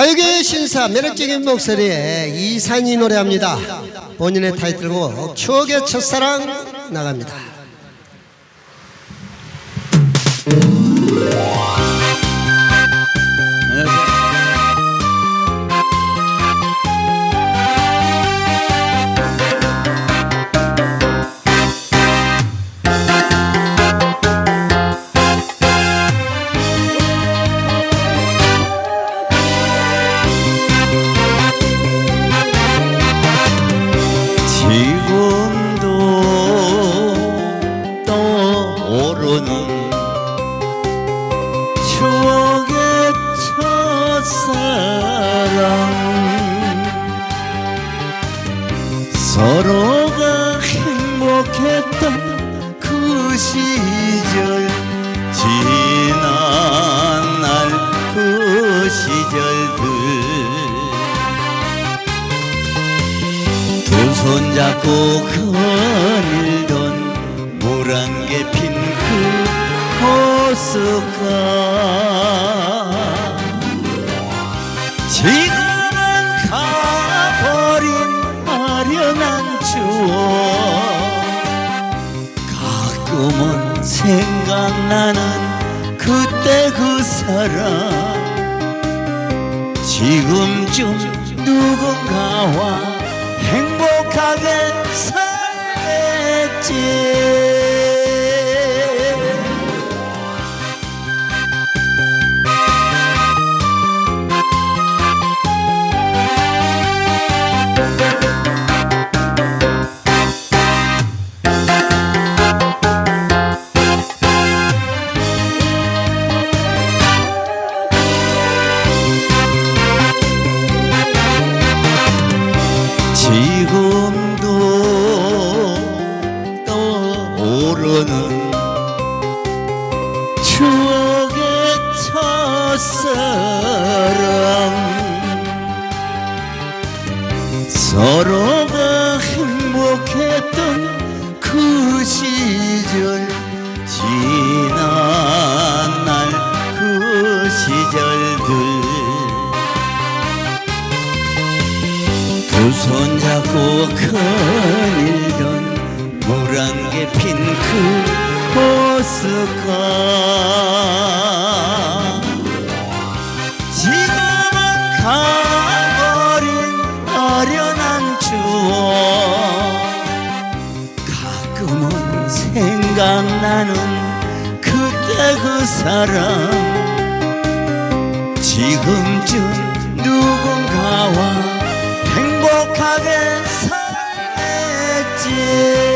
가요계의 신사 매력적인 목소리에 이상이 노래합니다. 본인의 타이틀곡 추억의 첫사랑 나갑니다. 떠오르는 추억의 첫사랑. 서로가 행복했던 그 시절 지난 날 그 시절들. 두 손 잡고 거닐 호숫가 지금은 가버린 아련한 추억. 가끔은 생각나는 그때 그 사람 지금쯤 누군가와 행복하게 서로가 행복했던 그 시절 지난 날 그 시절들. 두 손 잡고 거닐던 물안개 핀그 호숫가. 지금은 가 생각나는 그때 그 사람. 지금쯤 누군가와 행복하게 살겠지